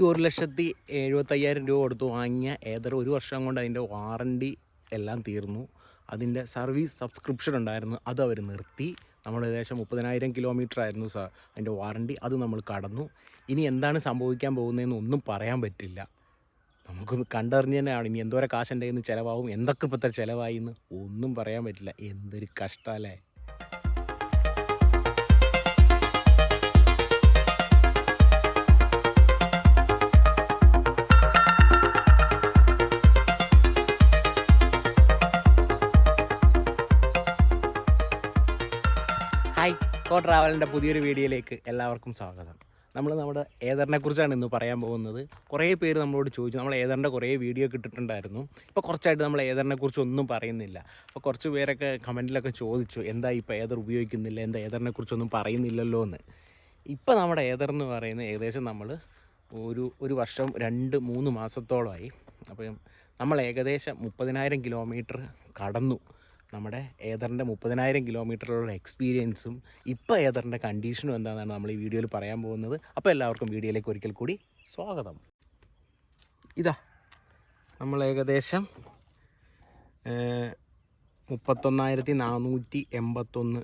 ഈ ഒരു ലക്ഷത്തി എഴുപത്തയ്യായിരം രൂപ കൊടുത്ത് വാങ്ങിയ ഏതൊരു ഒരു വർഷം കൊണ്ട് അതിന്റെ വാറണ്ടി എല്ലാം തീർന്നു. അതിന്റെ സർവീസ് സബ്സ്ക്രിപ്ഷൻ ഉണ്ടായിരുന്നു. അത് അവർ നിർത്തി. നമ്മൾ ഏകദേശം മുപ്പതിനായിരം കിലോമീറ്റർ ആയിരുന്നു സാർ അതിന്റെ വാറണ്ടി. അത് നമ്മൾ കടന്നു. ഇനി എന്താണ് സംഭവിക്കാൻ പോകുന്നതെന്ന് ഒന്നും പറയാൻ പറ്റില്ല. നമുക്കൊന്ന് കണ്ടറിഞ്ഞ് തന്നെയാണ് ഇനി എന്തോരം കാശ് എന്റെ ചിലവാകും. എന്തൊക്കെ ഇപ്പോഴത്തെ ചിലവായി എന്ന് ഒന്നും പറയാൻ പറ്റില്ല. എന്തൊരു കഷ്ടമല്ലേ ഹായ് കോ ട്രാവലിന്റെ പുതിയൊരു വീഡിയോയിലേക്ക് എല്ലാവർക്കും സ്വാഗതം. നമ്മൾ നമ്മുടെ ഏതറിനെ കുറിച്ചാണ് ഇന്ന് പറയാൻ പോകുന്നത്? കുറേ പേര് നമ്മളോട് ചോദിച്ചു. നമ്മൾ ഏതറിന്റെ കുറേ വീഡിയോ കിട്ടിയിട്ടുണ്ടായിരുന്നു ഇപ്പോൾ കുറച്ചായിട്ട് നമ്മൾ ഏതറിനെ കുറിച്ച് ഒന്നും പറയുന്നില്ല. അപ്പോൾ കുറച്ച് പേരൊക്കെ കമന്റിലൊക്കെ ചോദിച്ചു എന്താ ഇപ്പോൾ ഏതർ ഉപയോഗിക്കുന്നില്ല? എന്താ ഏതറിനെ കുറിച്ചൊന്നും പറയുന്നില്ലല്ലോ എന്ന്? ഇപ്പോൾ നമ്മുടെ ഏതർ എന്ന് പറയുന്നത് ഏകദേശം നമ്മൾ ഒരു ഒരു വർഷം രണ്ട് മൂന്ന് മാസത്തോളമായി. അപ്പം നമ്മൾ ഏകദേശം മുപ്പതിനായിരം കിലോമീറ്റർ കടന്നു. നമ്മുടെ ഏതറിന്റെ മുപ്പതിനായിരം കിലോമീറ്ററിലുള്ള എക്സ്പീരിയൻസും ഇപ്പോൾ ഏതറിന്റെ കണ്ടീഷനും എന്താണെന്നാണ് നമ്മൾ ഈ വീഡിയോയിൽ പറയാൻ പോകുന്നത്. അപ്പോൾ എല്ലാവർക്കും വീഡിയോയിലേക്ക് ഒരിക്കൽ കൂടി സ്വാഗതം. ഇതാ നമ്മൾ ഏകദേശം മുപ്പത്തൊന്നായിരത്തി നാനൂറ്റി എൺപത്തൊന്ന്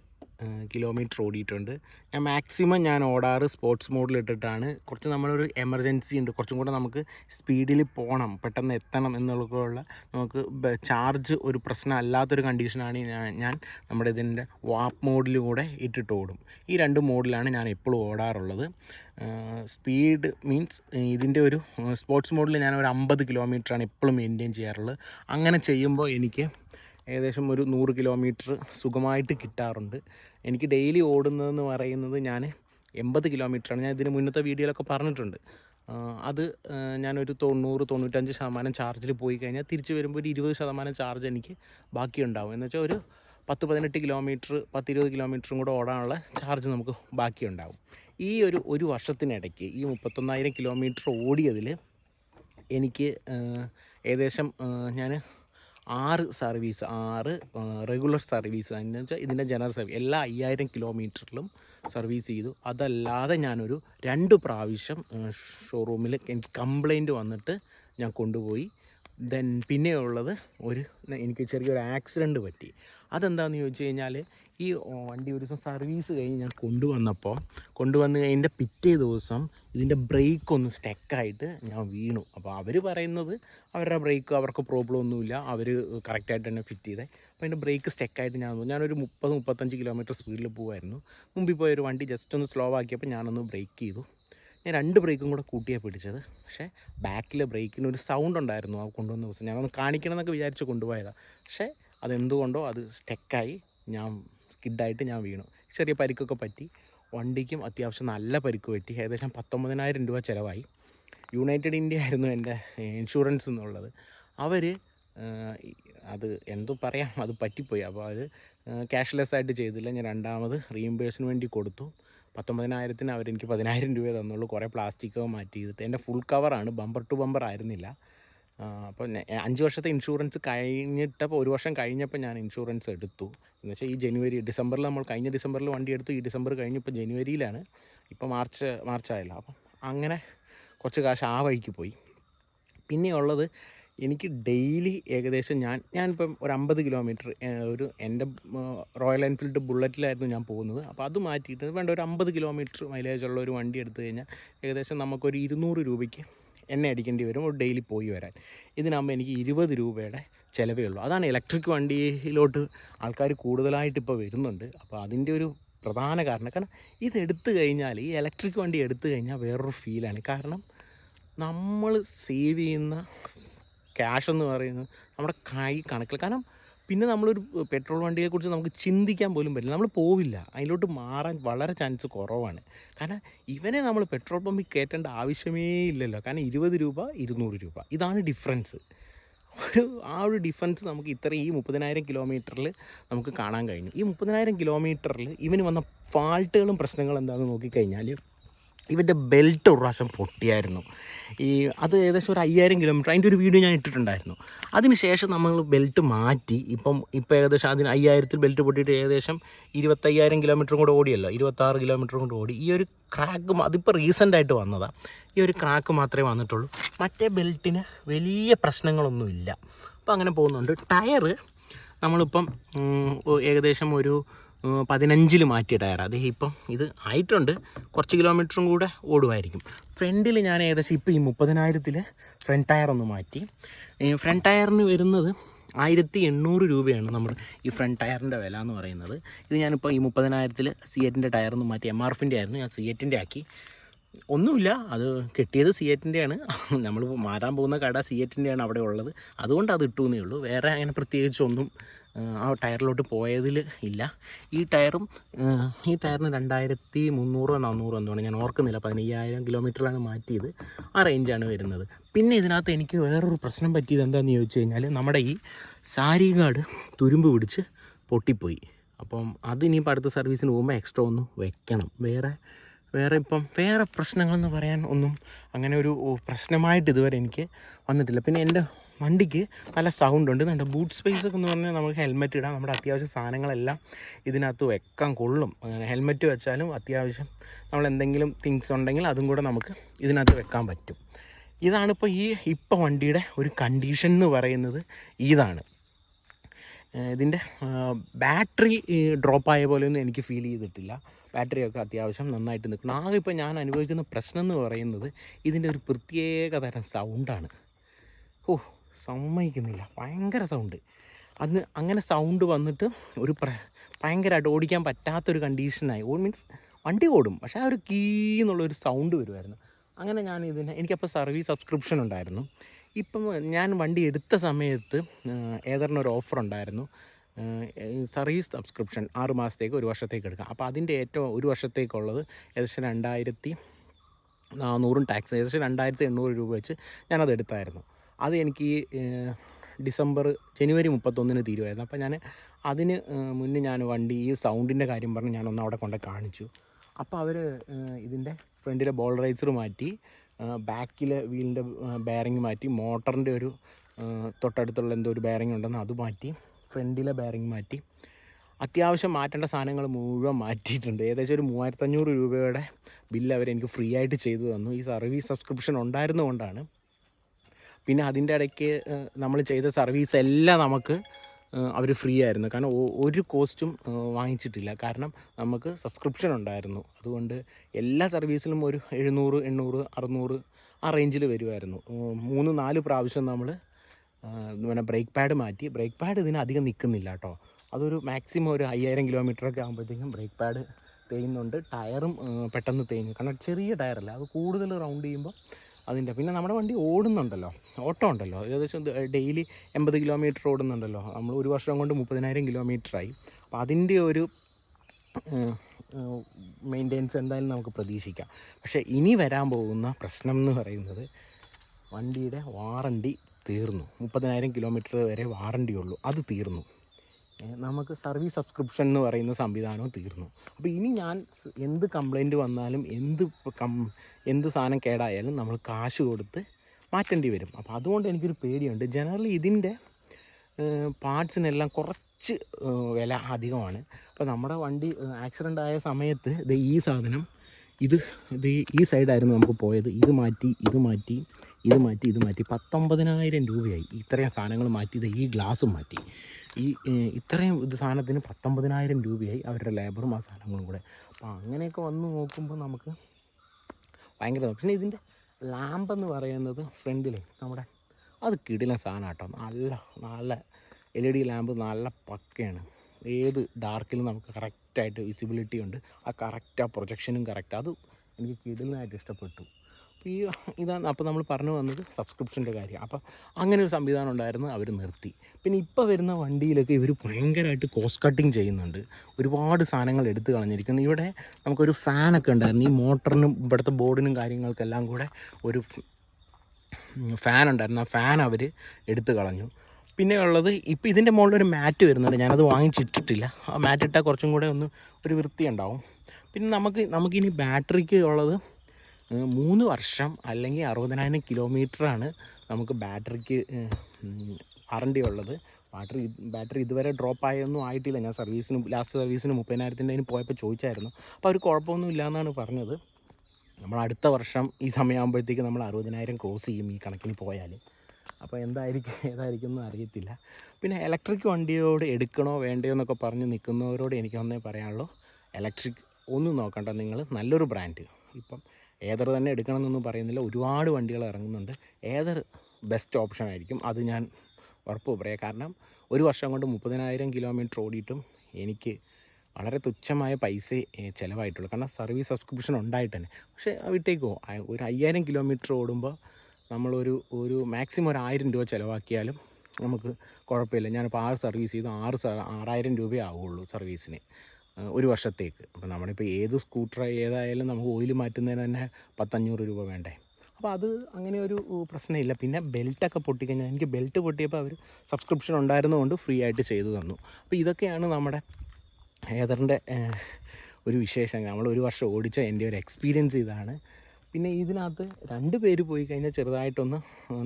കിലോമീറ്റർ ഓടിയിട്ടുണ്ട്. ഞാൻ മാക്സിമം ഞാൻ ഓടാറ് സ്പോർട്സ് മോഡിൽ ഇട്ടിട്ടാണ്. കുറച്ച് നമ്മളൊരു എമർജൻസി ഉണ്ട്. കുറച്ചും കൂടെ നമുക്ക് സ്പീഡിൽ പോകണം പെട്ടെന്ന് എത്തണം എന്നുള്ളതുള്ള നമുക്ക് ചാർജ് ഒരു പ്രശ്നം അല്ലാത്തൊരു കണ്ടീഷനാണ് ഞാൻ ഞാൻ നമ്മുടെ ഇതിന്റെ വാപ്പ് മോഡിലൂടെ കൂടെ ഇട്ടിട്ട് ഓടും. ഈ രണ്ട് മോഡിലാണ് ഞാൻ എപ്പോഴും ഓടാറുള്ളത്. സ്പീഡ് മീൻസ് ഇതിന്റെ ഒരു സ്പോർട്സ് മോഡിൽ ഞാൻ ഒരു അമ്പത് കിലോമീറ്ററാണ് എപ്പോഴും മെയിന്റെയിൻ ചെയ്യാറുള്ളത്. അങ്ങനെ ചെയ്യുമ്പോൾ എനിക്ക് ഏകദേശം ഒരു നൂറ് കിലോമീറ്റർ സുഖമായിട്ട് കിട്ടാറുണ്ട്. എനിക്ക് ഡെയിലി ഓടുന്നതെന്ന് പറയുന്നത് ഞാൻ എൺപത് കിലോമീറ്ററാണ്. ഞാൻ ഇതിന് മുന്നത്തെ വീഡിയോയിലൊക്കെ പറഞ്ഞിട്ടുണ്ട്. അത് ഞാനൊരു തൊണ്ണൂറ് തൊണ്ണൂറ്റഞ്ച് ശതമാനം ചാർജിൽ പോയി കഴിഞ്ഞാൽ തിരിച്ച് വരുമ്പോൾ ഒരു ഇരുപത് ശതമാനം ചാർജ് എനിക്ക് ബാക്കിയുണ്ടാവും. എന്ന് വെച്ചാൽ ഒരു പത്ത് പതിനെട്ട് കിലോമീറ്റർ പത്തിരുപത് കിലോമീറ്ററും കൂടെ ഓടാനുള്ള ചാർജ് നമുക്ക് ബാക്കിയുണ്ടാവും. ഈ ഒരു ഒരു വർഷത്തിനിടയ്ക്ക് ഈ മുപ്പത്തൊന്നായിരം കിലോമീറ്റർ ഓടിയതിൽ എനിക്ക് ഏകദേശം ഞാൻ ആറ് സർവീസ് ആറ് റെഗുലർ സർവീസ്. എന്ന് വെച്ചാൽ ഇതിന്റെ ജനറൽ സർവീസ് എല്ലാ അയ്യായിരം കിലോമീറ്ററിലും സർവീസ് ചെയ്തു. അതല്ലാതെ ഞാനൊരു രണ്ട് പ്രാവശ്യം ഷോറൂമിൽ എനിക്ക് കംപ്ലൈന്റ് വന്നിട്ട് ഞാൻ കൊണ്ടുപോയി. ദെൻ പിന്നെയുള്ളത് ഒരു എനിക്ക് ചെറിയൊരു ആക്സിഡന്റ് പറ്റി. അതെന്താണെന്ന് ചോദിച്ചു കഴിഞ്ഞാൽ ഈ വണ്ടി ഒരു ദിവസം സർവീസ് കഴിഞ്ഞ് ഞാൻ കൊണ്ടുവന്നപ്പോൾ കൊണ്ടുവന്ന് കഴിഞ്ഞിന്റെ പിറ്റേ ദിവസം ഇതിന്റെ ബ്രേക്ക് ഒന്ന് സ്റ്റക്കായിട്ട് ഞാൻ വീണു. അപ്പോൾ അവർ പറയുന്നത് അവരുടെ ബ്രേക്ക് അവർക്ക് പ്രോബ്ലം ഒന്നുമില്ല. അവർ കറക്റ്റായിട്ട് തന്നെ ഫിറ്റ് ചെയ്തേ. അപ്പോൾ അതിന്റെ ബ്രേക്ക് സ്റ്റക്കായിട്ട് ഞാൻ. ഞാനൊരു മുപ്പത് മുപ്പത്തഞ്ച് കിലോമീറ്റർ സ്പീഡിൽ പോകുമായിരുന്നു മുമ്പിൽ പോയൊരു വണ്ടി ജസ്റ്റ് ഒന്ന് സ്ലോ ആക്കിയപ്പോൾ ഞാനൊന്ന് ബ്രേക്ക് ചെയ്തു. ഞാൻ രണ്ട് ബ്രേക്കും കൂടെ കൂട്ടിയാണ് പിടിച്ചത്. പക്ഷേ ബാക്കിലെ ബ്രേക്കിന് ഒരു സൗണ്ട് ഉണ്ടായിരുന്നു ആ കൊണ്ടുവന്ന ദിവസം. ഞാനൊന്ന് കാണിക്കണം എന്നൊക്കെ വിചാരിച്ച് കൊണ്ടുപോയതാണ് പക്ഷേ അതെന്തുകൊണ്ടോ അത് സ്റ്റെക്കായി ഞാൻ സ്കിഡായിട്ട് ഞാൻ വീണു. ചെറിയ പരിക്കൊക്കെ പറ്റി. വണ്ടിക്കും അത്യാവശ്യം നല്ല പരിക്ക് പറ്റി. ഏകദേശം പത്തൊമ്പതിനായിരം രൂപ ചിലവായി. യുണൈറ്റഡ് ഇന്ത്യ ആയിരുന്നു എന്റെ ഇൻഷുറൻസ് എന്നുള്ളത്. അവർ അത് എന്തോ പറയാം അത് പറ്റിപ്പോയി. അപ്പോൾ അത് ക്യാഷ്ലെസ് ആയിട്ട് ചെയ്തില്ല. ഞാൻ രണ്ടാമത് റീഇംബേഴ്സിന് വേണ്ടി കൊടുത്തു. പത്തൊമ്പതിനായിരത്തിന് അവരെനിക്ക് പതിനായിരം രൂപ തന്നുള്ളൂ. കുറേ പ്ലാസ്റ്റിക്കോ മാറ്റി ചെയ്തിട്ട്. എന്റെ ഫുൾ കവറാണ് ബമ്പർ ടു ബമ്പർ ആയിരുന്നില്ല. അപ്പോൾ അഞ്ച് വർഷത്തെ ഇൻഷുറൻസ് കഴിഞ്ഞിട്ടപ്പോൾ ഒരു വർഷം കഴിഞ്ഞപ്പോൾ ഞാൻ ഇൻഷുറൻസ് എടുത്തു. എന്ന് വെച്ചാൽ ഈ ജനുവരി ഡിസംബറിൽ നമ്മൾ കഴിഞ്ഞ ഡിസംബറിൽ വണ്ടി എടുത്തു. ഈ ഡിസംബർ കഴിഞ്ഞപ്പോൾ ജനുവരിയിലാണ്. ഇപ്പോൾ മാർച്ച് മാർച്ച് ആയല്ലോ. അപ്പം അങ്ങനെ കുറച്ച് കാശ് ആ വഴിക്ക് പോയി. പിന്നെയുള്ളത് എനിക്ക് ഡെയിലി ഏകദേശം ഞാൻ ഞാനിപ്പം ഒരു അമ്പത് കിലോമീറ്റർ ഒരു എന്റെ റോയൽ എൻഫീൽഡ് ബുള്ളറ്റിലായിരുന്നു ഞാൻ പോകുന്നത്. അപ്പോൾ അത് മാറ്റിയിട്ട് വേണ്ട ഒരു അമ്പത് കിലോമീറ്റർ മൈലേജ് ഉള്ള ഒരു വണ്ടി എടുത്തു കഴിഞ്ഞാൽ ഏകദേശം നമുക്കൊരു ഇരുന്നൂറ് രൂപയ്ക്ക് എണ്ണ അടിക്കേണ്ടി വരും ഒരു ഡെയിലി പോയി വരാൻ. ഇതിനാകുമ്പോൾ എനിക്ക് ഇരുപത് രൂപയുടെ ചിലവേ ഉള്ളൂ. അതാണ് ഇലക്ട്രിക് വണ്ടിയിലോട്ട് ആൾക്കാർ കൂടുതലായിട്ട് ഇപ്പോൾ വരുന്നുണ്ട്. അപ്പോൾ അതിന്റെ ഒരു പ്രധാന കാരണം കാരണം ഇത് എടുത്തു കഴിഞ്ഞാൽ ഈ ഇലക്ട്രിക് വണ്ടി എടുത്തു കഴിഞ്ഞാൽ വേറൊരു ഫീലാണ് കാരണം നമ്മൾ സേവ് ചെയ്യുന്ന ക്യാഷ് എന്ന് പറയുന്നത് നമ്മുടെ കൈ കണക്കിൽ. കാരണം പിന്നെ നമ്മളൊരു പെട്രോൾ വണ്ടിയെക്കുറിച്ച് നമുക്ക് ചിന്തിക്കാൻ പോലും പറ്റില്ല. നമ്മൾ പോവില്ല. അതിലോട്ട് മാറാൻ വളരെ ചാൻസ് കുറവാണ്. കാരണം ഇവനെ നമ്മൾ പെട്രോൾ പമ്പിൽ കയറ്റേണ്ട ആവശ്യമേ ഇല്ലല്ലോ. കാരണം ഇരുപത് രൂപ ഇരുന്നൂറ് രൂപ. ഇതാണ് ഡിഫറൻസ് ഒരു ആ ഒരു ഡിഫറൻസ് നമുക്ക് ഇത്ര ഈ മുപ്പതിനായിരം കിലോമീറ്ററിൽ നമുക്ക് കാണാൻ കഴിഞ്ഞു. ഈ മുപ്പതിനായിരം കിലോമീറ്ററിൽ ഇവന് വന്ന ഫാൾട്ടുകളും പ്രശ്നങ്ങളും എന്താണെന്ന് നോക്കിക്കഴിഞ്ഞാൽ ഇവന്റെ ബെൽറ്റ് ഒരു പ്രാവശ്യം പൊട്ടിയായിരുന്നു. ഈ അത് ഏകദേശം ഒരു അയ്യായിരം കിലോമീറ്റർ അതിന്റെ ഒരു വീഡിയോ ഞാൻ ഇട്ടിട്ടുണ്ടായിരുന്നു. അതിനുശേഷം നമ്മൾ ബെൽറ്റ് മാറ്റി ഇപ്പം ഇപ്പം ഏകദേശം അതിന് അയ്യായിരത്തിൽ ബെൽറ്റ് പൊട്ടിയിട്ട് ഏകദേശം ഇരുപത്തയ്യായിരം കിലോമീറ്ററും കൂടെ ഓടിയല്ലോ ഇരുപത്താറ് കിലോമീറ്ററും കൂടെ ഓടി. ഈ ഒരു ക്രാക്ക് അതിപ്പോൾ റീസെന്റ് ആയിട്ട് വന്നതാണ് ഈ ഒരു ക്രാക്ക് മാത്രമേ വന്നിട്ടുള്ളൂ. മറ്റേ ബെൽറ്റിന് വലിയ പ്രശ്നങ്ങളൊന്നുമില്ല അപ്പോൾ അങ്ങനെ പോകുന്നുണ്ട്. ടയറ് നമ്മളിപ്പം ഏകദേശം ഒരു പതിനഞ്ചിൽ മാറ്റിയ ടയർ അത് ഇപ്പം ഇത് ആയിട്ടുണ്ട്. കുറച്ച് കിലോമീറ്ററും കൂടെ ഓടുമായിരിക്കും. ഫ്രണ്ടിൽ ഞാൻ ഏകദേശം ഇപ്പോൾ ഈ മുപ്പതിനായിരത്തിൽ ഫ്രണ്ട് ടയർ ഒന്ന് മാറ്റി. ഫ്രണ്ട് ടയറിന് വരുന്നത് ആയിരത്തി എണ്ണൂറ് രൂപയാണ് നമ്മുടെ ഈ ഫ്രണ്ട് ടയറിന്റെ വില എന്ന് പറയുന്നത്. ഇത് ഞാനിപ്പോൾ ഈ മുപ്പതിനായിരത്തിൽ സിയറ്റിന്റെ ഒന്ന് മാറ്റി. എം ആർ എഫിന്റെ ആയിരുന്നു. ഞാൻ സിയറ്റിന്റെ ആക്കി. ഒന്നുമില്ല അത് കിട്ടിയത് സിയറ്റിന്റെയാണ്. നമ്മൾ മാറാൻ പോകുന്ന കട സിയറ്റിന്റെയാണ് അവിടെ ഉള്ളത്. അതുകൊണ്ട് അത് ഇട്ടു എന്നേ ഉള്ളൂ. വേറെ അങ്ങനെ പ്രത്യേകിച്ചൊന്നും ആ, ടയറിലോട്ട് പോയതിൽ ഇല്ല. ഈ ടയറും ഈ ടയറിന് രണ്ടായിരത്തി മുന്നൂറോ നാന്നൂറോ എന്താണ് ഞാൻ ഓർക്കുന്നില്ല. പതിനയ്യായിരം കിലോമീറ്ററിലാണ് മാറ്റിയത്. ആ റേഞ്ചാണ് വരുന്നത്. പിന്നെ ഇതിനകത്ത് എനിക്ക് വേറൊരു പ്രശ്നം പറ്റിയത് എന്താണെന്ന് ചോദിച്ചു കഴിഞ്ഞാൽ നമ്മുടെ ഈ സാരി കാർഡ് തുരുമ്പ് പിടിച്ച് പൊട്ടിപ്പോയി. അപ്പം അതിനിപ്പോൾ അടുത്ത സർവീസിന് പോകുമ്പോൾ എക്സ്ട്രാ ഒന്ന് വെക്കണം. വേറെ വേറെ ഇപ്പം വേറെ പ്രശ്നങ്ങളെന്ന് പറയാൻ ഒന്നും അങ്ങനെ ഒരു പ്രശ്നമായിട്ട് ഇതുവരെ എനിക്ക് വന്നിട്ടില്ല. പിന്നെ എന്റെ വണ്ടിക്ക് നല്ല സൗണ്ട് ഉണ്ട്. നല്ല ബൂട്ട് സ്പേസ് ഒക്കെ എന്ന് പറഞ്ഞാൽ നമുക്ക് ഹെൽമെറ്റ് ഇടാം. നമ്മുടെ അത്യാവശ്യ സാധനങ്ങളെല്ലാം ഇതിനകത്ത് വെക്കാൻ കൊള്ളും. ഹെൽമെറ്റ് വെച്ചാലും അത്യാവശ്യം നമ്മൾ എന്തെങ്കിലും തിങ്സ് ഉണ്ടെങ്കിൽ അതും കൂടെ നമുക്ക് ഇതിനകത്ത് വെക്കാൻ പറ്റും. ഇതാണിപ്പോൾ ഈ ഇപ്പം വണ്ടിയുടെ ഒരു കണ്ടീഷൻ എന്ന് പറയുന്നത് ഇതാണ്. ഇതിന്റെ ബാറ്ററി ഡ്രോപ്പ് ആയ പോലെയൊന്നും എനിക്ക് ഫീൽ ചെയ്തിട്ടില്ല. ബാറ്ററിയൊക്കെ അത്യാവശ്യം നന്നായിട്ട് നിൽക്കണം. ആകെ ഇപ്പോൾ ഞാൻ അനുഭവിക്കുന്ന പ്രശ്നം എന്ന് പറയുന്നത് ഇതിന്റെ ഒരു പ്രത്യേക തരം സൗണ്ടാണ് ഓ സമ്മതിക്കുന്നില്ല. ഭയങ്കര സൗണ്ട് അന്ന് അങ്ങനെ സൗണ്ട് വന്നിട്ട് ഒരു പ്ര ഭയങ്കരമായിട്ട് ഓടിക്കാൻ പറ്റാത്തൊരു കണ്ടീഷനായി ഓ മീൻസ് വണ്ടി ഓടും. പക്ഷേ ആ ഒരു കീ എന്നുള്ളൊരു സൗണ്ട് വരുമായിരുന്നു അങ്ങനെ ഞാൻ ഇതിന് എനിക്കപ്പോൾ സർവീസ് സബ്സ്ക്രിപ്ഷൻ ഉണ്ടായിരുന്നു. ഇപ്പം ഞാൻ വണ്ടി എടുത്ത സമയത്ത് ഏതറിനൊരു ഓഫർ ഉണ്ടായിരുന്നു. സർവീസ് സബ്സ്ക്രിപ്ഷൻ ആറ് മാസത്തേക്ക് ഒരു വർഷത്തേക്ക് എടുക്കാം. അപ്പോൾ അതിന്റെ ഏറ്റവും ഒരു വർഷത്തേക്കുള്ളത് ഏകദേശം രണ്ടായിരത്തി നാനൂറും ടാക്സ് ഏകദേശം രണ്ടായിരത്തി എണ്ണൂറ് രൂപ വെച്ച് ഞാനത് എടുത്തായിരുന്നു. അത് എനിക്ക് ഡിസംബർ ജനുവരി മുപ്പത്തൊന്നിന് തീരുമായിരുന്നു. അപ്പോൾ ഞാൻ അതിന് മുന്നേ ഞാൻ വണ്ടി ഈ സൗണ്ടിന്റെ കാര്യം പറഞ്ഞ് ഞാനൊന്ന് അവിടെ കൊണ്ട് കാണിച്ചു. അപ്പോൾ അവർ ഇതിന്റെ ഫ്രണ്ടിലെ ബോൾ റൈസർ മാറ്റി ബാക്കിലെ വീലിന്റെ ബെയറിങ് മാറ്റി മോട്ടറിന്റെ ഒരു തൊട്ടടുത്തുള്ള എന്തോ ഒരു ബെയറിങ് ഉണ്ടെന്ന് അത് മാറ്റി ഫ്രണ്ടിലെ ബെയറിങ് മാറ്റി. അത്യാവശ്യം മാറ്റേണ്ട സാധനങ്ങൾ മുഴുവൻ മാറ്റിയിട്ടുണ്ട്. ഏകദേശം ഒരു മൂവായിരത്തഞ്ഞൂറ് രൂപയുടെ ബില്ല് അവർ എനിക്ക് ഫ്രീ ആയിട്ട് ചെയ്തു തന്നു. ഈ സർവീസ് സബ്സ്ക്രിപ്ഷൻ ഉണ്ടായിരുന്നുകൊണ്ടാണ് പിന്നെ അതിന്റെ ഇടയ്ക്ക് നമ്മൾ ചെയ്ത സർവീസ് എല്ലാം നമുക്ക് അവർ ഫ്രീ ആയിരുന്നു. കാരണം ഒരു കോസ്റ്റും വാങ്ങിച്ചിട്ടില്ല. കാരണം നമുക്ക് സബ്സ്ക്രിപ്ഷൻ ഉണ്ടായിരുന്നു. അതുകൊണ്ട് എല്ലാ സർവീസിലും ഒരു എഴുന്നൂറ് എണ്ണൂറ് അറുന്നൂറ് ആ റേഞ്ചിൽ വരുമായിരുന്നു മൂന്ന് നാല് പ്രാവശ്യം നമ്മൾ പിന്നെ ബ്രേക്ക് പാഡ് മാറ്റി. ബ്രേക്ക് പാഡ് ഇതിന് അധികം നിൽക്കുന്നില്ല കേട്ടോ. അതൊരു മാക്സിമം ഒരു അയ്യായിരം കിലോമീറ്ററൊക്കെ ആകുമ്പോഴത്തേക്കും ബ്രേക്ക് പാഡ് തേയുന്നുണ്ട്. ടയറും പെട്ടെന്ന് തേഞ്ഞു. കാരണം ചെറിയ ടയറല്ല. അത് കൂടുതൽ റൗണ്ട് ചെയ്യുമ്പോൾ അതിന്റെ പിന്നെ നമ്മുടെ വണ്ടി ഓടുന്നുണ്ടല്ലോ ഓട്ടം ഉണ്ടല്ലോ. ഏകദേശം ഡെയിലി എൺപത് കിലോമീറ്റർ ഓടുന്നുണ്ടല്ലോ. നമ്മൾ ഒരു വർഷം കൊണ്ട് മുപ്പതിനായിരം കിലോമീറ്ററായി അപ്പോൾ അതിന്റെ ഒരു മെയിന്റെനൻസ് എന്തായാലും നമുക്ക് പ്രതീക്ഷിക്കാം. പക്ഷേ ഇനി വരാൻ പോകുന്ന പ്രശ്നം എന്ന് പറയുന്നത് വണ്ടിയുടെ വാറണ്ടി തീർന്നു. മുപ്പതിനായിരം കിലോമീറ്റർ വരെ വാറണ്ടി ഉള്ളൂ. അത് തീർന്നു. നമുക്ക് സർവീസ് സബ്സ്ക്രിപ്ഷൻ എന്ന് പറയുന്ന സംവിധാനവും തീർന്നു. അപ്പോൾ ഇനി ഞാൻ എന്ത് കംപ്ലൈന്റ് വന്നാലും എന്ത് കം എന്ത് സാധനം കേടായാലും നമ്മൾ കാശ് കൊടുത്ത് മാറ്റേണ്ടി വരും. അപ്പോൾ അതുകൊണ്ട് എനിക്കൊരു പേടിയുണ്ട്. ജനറലി ഇതിന്റെ പാർട്സിനെല്ലാം കുറച്ച് വില അധികമാണ്. അപ്പോൾ നമ്മുടെ വണ്ടി ആക്സിഡന്റ് ആയ സമയത്ത് ഇത് ഈ സാധനം ഇത് ഇത് ഈ സൈഡായിരുന്നു നമുക്ക് പോയത്. ഇത് മാറ്റി ഇത് മാറ്റി ഇത് മാറ്റി ഇത് മാറ്റി. പത്തൊമ്പതിനായിരം രൂപയായി. ഇത്രയും സാധനങ്ങൾ മാറ്റി ഇത് ഈ ഗ്ലാസ് മാറ്റി. ഈ ഇത്രയും ഇത് സാധനത്തിന് പത്തൊമ്പതിനായിരം രൂപയായി അവരുടെ ലേബറും ആ സാധനങ്ങളും കൂടെ. അപ്പോൾ അങ്ങനെയൊക്കെ വന്ന് നോക്കുമ്പോൾ നമുക്ക് ഭയങ്കര പിന്നെ ഇതിന്റെ ലാമ്പ് എന്ന് പറയുന്നത് ഫ്രണ്ടിൽ നമ്മുടെ അത് കിടിലൻ സാധനം കേട്ടോ. നല്ല നല്ല എൽ ഇ ഡി ലാമ്പ് നല്ല പക്കയാണ്. ഏത് ഡാർക്കിലും നമുക്ക് കറക്റ്റായിട്ട് വിസിബിലിറ്റി ഉണ്ട്. ആ കറക്റ്റ് ആ പ്രൊജക്ഷനും കറക്റ്റ് അത് എനിക്ക് കിടിലനായിട്ട് ഇഷ്ടപ്പെട്ടു. അപ്പോൾ ഈ ഇതാണ് അപ്പോൾ നമ്മൾ പറഞ്ഞു വന്നത് സബ്സ്ക്രിപ്ഷന്റെ കാര്യം. അപ്പോൾ അങ്ങനെ ഒരു സംവിധാനം ഉണ്ടായിരുന്നു അവർ നിർത്തി. പിന്നെ ഇപ്പോൾ വരുന്ന വണ്ടിയിലൊക്കെ ഇവർ ഭയങ്കരമായിട്ട് കോസ്റ്റ് കട്ടിങ് ചെയ്യുന്നുണ്ട്. ഒരുപാട് സാധനങ്ങൾ എടുത്തു കളഞ്ഞിരിക്കുന്നു. ഇവിടെ നമുക്കൊരു ഫാനൊക്കെ ഉണ്ടായിരുന്നു. ഈ മോട്ടറിനും ഇവിടുത്തെ ബോർഡിനും കാര്യങ്ങൾക്കെല്ലാം കൂടെ ഒരു ഫാൻ ഉണ്ടായിരുന്നു. ആ ഫാൻ അവർ എടുത്തു കളഞ്ഞു. പിന്നെ ഉള്ളത് ഇപ്പോൾ ഇതിന്റെ മുകളിൽ ഒരു മാറ്റ് വരുന്നുണ്ട്. ഞാനത് വാങ്ങിച്ചിട്ടിട്ടില്ല. ആ മാറ്റ് ഇട്ടാൽ കുറച്ചും കൂടെ ഒന്ന് ഒരു വൃത്തി ഉണ്ടാവും. പിന്നെ നമുക്ക് നമുക്കിനി ബാറ്ററിക്ക് ഉള്ളത് മൂന്ന് വർഷം അല്ലെങ്കിൽ അറുപതിനായിരം കിലോമീറ്ററാണ് നമുക്ക് ബാറ്ററിക്ക് വാറണ്ടി ഉള്ളത്. ബാറ്ററി ബാറ്ററി ഇതുവരെ ഡ്രോപ്പ് ആയൊന്നും ആയിട്ടില്ല. ഞാൻ സർവീസിന് ലാസ്റ്റ് സർവീസിന് മുപ്പതിനായിരത്തിന്റെ അതിന് പോയപ്പോൾ ചോദിച്ചായിരുന്നു. അപ്പോൾ അവർ കുഴപ്പമൊന്നും ഇല്ലയെന്നാണ് പറഞ്ഞത്. നമ്മൾ അടുത്ത വർഷം ഈ സമയമാകുമ്പോഴത്തേക്ക് നമ്മൾ അറുപതിനായിരം ക്രോസ് ചെയ്യും ഈ കണക്കിന് പോയാൽ അപ്പോൾ എന്തായിരിക്കും ഏതായിരിക്കും എന്ന് അറിയത്തില്ല. പിന്നെ ഇലക്ട്രിക് വണ്ടിയോട് എടുക്കണോ വേണ്ടയോ എന്നൊക്കെ പറഞ്ഞ് നിൽക്കുന്നവരോട് എനിക്ക് ഒന്നേ പറയാനുള്ളൂ. ഇലക്ട്രിക് ഒന്നും നോക്കണ്ട നിങ്ങൾ നല്ലൊരു ബ്രാൻഡ് ഇപ്പം ഏതർ തന്നെ എടുക്കണമെന്നൊന്നും പറയുന്നില്ല. ഒരുപാട് വണ്ടികൾ ഇറങ്ങുന്നുണ്ട്. ഏതർ ബെസ്റ്റ് ഓപ്ഷൻ ആയിരിക്കും അത് ഞാൻ ഉറപ്പ് പറയാം. കാരണം ഒരു വർഷം കൊണ്ട് മുപ്പതിനായിരം കിലോമീറ്റർ ഓടിയിട്ടും എനിക്ക് വളരെ തുച്ഛമായ പൈസ ചിലവായിട്ടുള്ളൂ. കാരണം സർവീസ് സബ്സ്ക്രിപ്ഷൻ ഉണ്ടായിട്ട് തന്നെ. പക്ഷേ വിട്ടേക്കോ ഒരു അയ്യായിരം കിലോമീറ്റർ ഓടുമ്പോൾ നമ്മളൊരു ഒരു മാക്സിമം ഒരു ആയിരം രൂപ ചിലവാക്കിയാലും നമുക്ക് കുഴപ്പമില്ല. ഞാനിപ്പോൾ ആറ് സർവീസ് ചെയ്ത്. ആറ് ആറായിരം രൂപയേ ആവുകയുള്ളൂ സർവീസിന് ഒരു വർഷത്തേക്ക്. അപ്പോൾ നമ്മളിപ്പോൾ ഏത് സ്കൂട്ടർ ഏതായാലും നമുക്ക് ഓയിൽ മാറ്റുന്നതിന് തന്നെ പത്തഞ്ഞൂറ് രൂപ വേണ്ടേ? അപ്പോൾ അത് അങ്ങനെ ഒരു പ്രശ്നമില്ല. പിന്നെ ബെൽറ്റൊക്കെ പൊട്ടിക്കഴിഞ്ഞാൽ എനിക്ക് ബെൽറ്റ് പൊട്ടിയപ്പോൾ അവർ സബ്സ്ക്രിപ്ഷൻ ഉണ്ടായിരുന്നതുകൊണ്ട് ഫ്രീ ആയിട്ട് ചെയ്തു തന്നു. അപ്പോൾ ഇതൊക്കെയാണ് നമ്മുടെ ഏതറിന്റെ ഒരു വിശേഷം നമ്മൾ ഒരു വർഷം ഓടിച്ച എന്റെ ഒരു എക്സ്പീരിയൻസ് ഇതാണ്. പിന്നെ ഇതിനകത്ത് രണ്ട് പേര് പോയി കഴിഞ്ഞാൽ ചെറുതായിട്ടൊന്ന്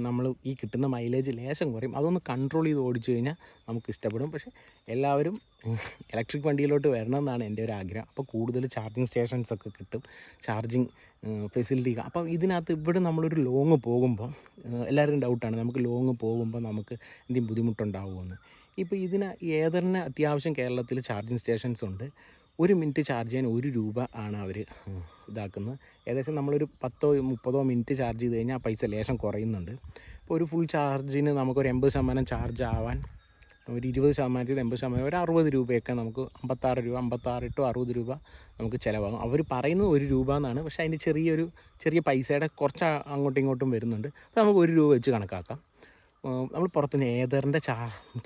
നമ്മൾ ഈ കിട്ടുന്ന മൈലേജ് ലേശം കുറയും. അതൊന്ന് കൺട്രോൾ ചെയ്ത് ഓടിച്ചു കഴിഞ്ഞാൽ നമുക്ക് ഇഷ്ടപ്പെടും. പക്ഷേ എല്ലാവരും ഇലക്ട്രിക് വണ്ടിയിലോട്ട് വരണം എന്നാണ് എന്റെ ഒരു ആഗ്രഹം. അപ്പോൾ കൂടുതൽ ചാർജിങ് സ്റ്റേഷൻസ് ഒക്കെ കിട്ടും. ചാർജിങ് ഫെസിലിറ്റി അപ്പോൾ ഇതിനകത്ത് ഇവിടെ നമ്മളൊരു ലോങ് പോകുമ്പോൾ എല്ലാവരും ഡൗട്ടാണ് നമുക്ക് ലോങ് പോകുമ്പോൾ നമുക്ക് എന്തെങ്കിലും ബുദ്ധിമുട്ടുണ്ടാവുമെന്ന് ഇപ്പോൾ ഇതിന് ഏതറിന് അത്യാവശ്യം കേരളത്തിൽ ചാർജിങ് സ്റ്റേഷൻസ് ഉണ്ട്. ഒരു മിനിറ്റ് ചാർജ് ചെയ്യാൻ ഒരു രൂപ ആണ് അവർ ഇതാക്കുന്നത്. ഏകദേശം നമ്മളൊരു പത്തോ മുപ്പതോ മിനിറ്റ് ചാർജ് ചെയ്ത് കഴിഞ്ഞാൽ ആ പൈസ ലേശം കുറയുന്നുണ്ട്. ഇപ്പോൾ ഒരു ഫുൾ ചാർജിന് നമുക്കൊരു എൺപത് ശതമാനം ചാർജ് ആവാൻ ഒരു ഇരുപത് ശതമാനത്തിൽ എൺപത് ശതമാനം ഒരു അറുപത് രൂപയൊക്കെ നമുക്ക് അമ്പത്താറ് രൂപ അമ്പത്താറ് ടു അറുപത് രൂപ നമുക്ക് ചിലവാകും. അവർ പറയുന്നത് ഒരു രൂപ എന്നാണ് പക്ഷേ അതിന്റെ ചെറിയൊരു ചെറിയ പൈസയുടെ കുറച്ച് അങ്ങോട്ടും ഇങ്ങോട്ടും വരുന്നുണ്ട്. അപ്പോൾ നമുക്ക് ഒരു രൂപ വെച്ച് കണക്കാക്കാം. നമ്മൾ പുറത്തുനിന്ന് ഏതറിന്റെ ചാ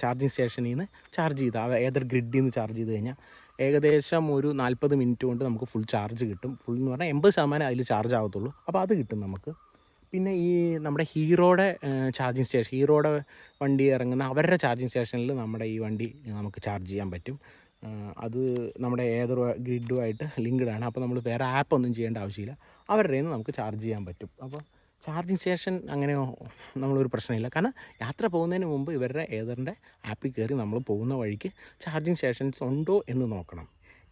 ചാർജിങ് സ്റ്റേഷനിൽ നിന്ന് ചാർജ് ചെയ്ത് ആ ഏതർ ഗ്രിഡിൽ നിന്ന് ചാർജ് ചെയ്ത് കഴിഞ്ഞാൽ ഏകദേശം ഒരു നാൽപ്പത് മിനിറ്റ് കൊണ്ട് നമുക്ക് ഫുൾ ചാർജ് കിട്ടും. ഫുൾ എന്ന് പറഞ്ഞാൽ എൺപത് ശതമാനം അതിൽ ചാർജ് ആവത്തുള്ളൂ. അപ്പോൾ അത് കിട്ടും നമുക്ക്. പിന്നെ ഈ നമ്മുടെ ഹീറോയുടെ ചാർജിങ് സ്റ്റേഷൻ ഹീറോയുടെ വണ്ടി ഇറങ്ങുന്ന അവരുടെ ചാർജിങ് സ്റ്റേഷനിൽ നമ്മുടെ ഈ വണ്ടി നമുക്ക് ചാർജ് ചെയ്യാൻ പറ്റും. അത് നമ്മുടെ ഏതൊരു ഗ്രിഡുമായിട്ട് ലിങ്ക്ഡ് ആണ്. അപ്പോൾ നമ്മൾ വേറെ ആപ്പ് ഒന്നും ചെയ്യേണ്ട ആവശ്യമില്ല. അവരുടെ നിന്ന് നമുക്ക് ചാർജ് ചെയ്യാൻ പറ്റും. അപ്പോൾ ചാർജിങ് സ്റ്റേഷൻ അങ്ങനെ നമ്മളൊരു പ്രശ്നമില്ല. കാരണം യാത്ര പോകുന്നതിന് മുമ്പ് ഇവരുടെ ഏതറിന്റെ ആപ്പിൽ കയറി നമ്മൾ പോകുന്ന വഴിക്ക് ചാർജിങ് സ്റ്റേഷൻസ് ഉണ്ടോ എന്ന് നോക്കണം.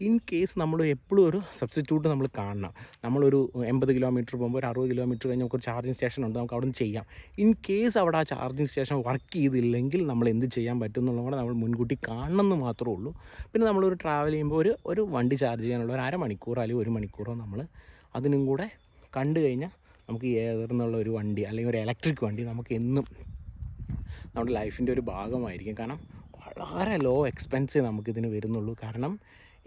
ഇൻ കേസ് നമ്മൾ എപ്പോഴും ഒരു സബ്സ്റ്റിറ്റ്യൂട്ട് നമ്മൾ കാണണം. നമ്മളൊരു എൺപത് കിലോമീറ്റർ പോകുമ്പോൾ ഒരു അറുപത് കിലോമീറ്റർ കഴിഞ്ഞ് നമുക്ക് ഒരു ചാർജിങ് സ്റ്റേഷൻ ഉണ്ട് നമുക്ക് അവിടെ നിന്ന് ചെയ്യാം. ഇൻ കേസ് അവിടെ ആ ചാർജിങ് സ്റ്റേഷൻ വർക്ക് ചെയ്തില്ലെങ്കിൽ നമ്മൾ എന്ത് ചെയ്യാൻ പറ്റും എന്നുള്ളത് കൂടെ നമ്മൾ മുൻകൂട്ടി കാണണം എന്ന് മാത്രമേ ഉള്ളൂ. പിന്നെ നമ്മളൊരു ട്രാവൽ ചെയ്യുമ്പോൾ ഒരു ഒരു വണ്ടി ചാർജ് ചെയ്യാനുള്ള ഒരു അരമണിക്കൂറോ അല്ലെങ്കിൽ ഒരു മണിക്കൂറോ നമ്മൾ അതിനും കൂടെ കണ്ടു കഴിഞ്ഞാൽ നമുക്ക് ഏതെന്നുള്ള ഒരു വണ്ടി അല്ലെങ്കിൽ ഒരു ഇലക്ട്രിക് വണ്ടി നമുക്ക് എന്നും നമ്മുടെ ലൈഫിന്റെ ഒരു ഭാഗമായിരിക്കും. കാരണം വളരെ ലോ എക്സ്പെൻസേ നമുക്കിതിന് വരുന്നുള്ളൂ. കാരണം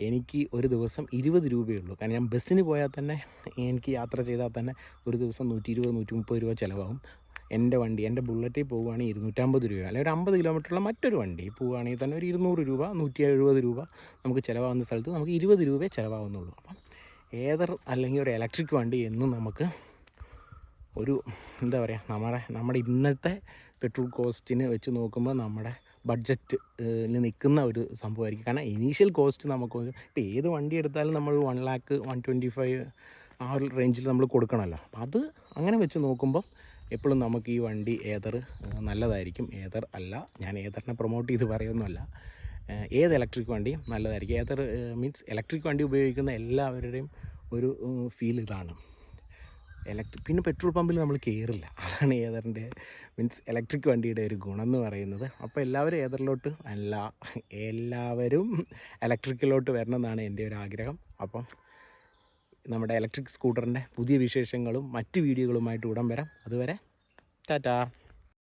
എനിക്ക് ഒരു ദിവസം ഇരുപത് രൂപയേ ഉള്ളൂ. കാരണം ഞാൻ ബസ്സിന് പോയാൽ തന്നെ എനിക്ക് യാത്ര ചെയ്താൽ തന്നെ ഒരു ദിവസം നൂറ്റി ഇരുപത് നൂറ്റി മുപ്പത് രൂപ ചിലവാകും. എന്റെ വണ്ടി എന്റെ ബുള്ളറ്റിൽ പോവുകയാണെങ്കിൽ ഇരുന്നൂറ്റമ്പത് രൂപ അല്ലെങ്കിൽ ഒരു അമ്പത് കിലോമീറ്ററുള്ള മറ്റൊരു വണ്ടി പോവുകയാണെങ്കിൽ തന്നെ ഒരു ഇരുന്നൂറ് രൂപ നൂറ്റി എഴുപത് രൂപ നമുക്ക് ചിലവാകുന്ന സ്ഥലത്ത് നമുക്ക് ഇരുപത് രൂപയെ ചിലവാകുന്നുള്ളൂ. അപ്പം ഏതർ അല്ലെങ്കിൽ ഒരു ഇലക്ട്രിക് വണ്ടി എന്നും നമുക്ക് ഒരു എന്താ പറയുക നമ്മുടെ നമ്മുടെ ഇന്നത്തെ പെട്രോൾ കോസ്റ്റിന് വെച്ച് നോക്കുമ്പോൾ നമ്മുടെ ബഡ്ജറ്റിൽ നിൽക്കുന്ന ഒരു സംഭവമായിരിക്കും. കാരണം ഇനീഷ്യൽ കോസ്റ്റ് നമുക്ക് ഇപ്പോൾ ഏത് വണ്ടി എടുത്താലും നമ്മൾ one lakh one twenty five ആ ഒരു റേഞ്ചിൽ നമ്മൾ കൊടുക്കണമല്ലോ അപ്പോൾ അത് അങ്ങനെ വെച്ച് നോക്കുമ്പോൾ എപ്പോഴും നമുക്ക് ഈ വണ്ടി ഏതർ നല്ലതായിരിക്കും. ഏതർ അല്ല ഞാൻ ഏതറിനെ പ്രൊമോട്ട് ചെയ്ത് പറയുന്നല്ല ഏത് ഇലക്ട്രിക് വണ്ടിയും നല്ലതായിരിക്കും. ഏതർ മീൻസ് ഇലക്ട്രിക് വണ്ടി ഉപയോഗിക്കുന്ന എല്ലാവരുടെയും ഒരു ഫീൽ ഇതാണ്. ഇലക്ട്രിക് പിന്നെ പെട്രോൾ പമ്പിൽ നമ്മൾ കയറില്ല അതാണ് ഏതറിന്റെ മീൻസ് ഇലക്ട്രിക് വണ്ടിയുടെ ഒരു ഗുണം എന്ന് പറയുന്നത്. അപ്പോൾ എല്ലാവരും ഏതറിലോട്ട്? അല്ല എല്ലാവരും ഇലക്ട്രിക്കിലോട്ട് വരണം എന്നാണ് എന്റെ ഒരു ആഗ്രഹം. അപ്പം നമ്മുടെ ഇലക്ട്രിക് സ്കൂട്ടറിന്റെ പുതിയ വിശേഷങ്ങളും മറ്റ് വീഡിയോകളുമായിട്ട് ഉടൻ വരാം. അതുവരെ ടാറ്റാ.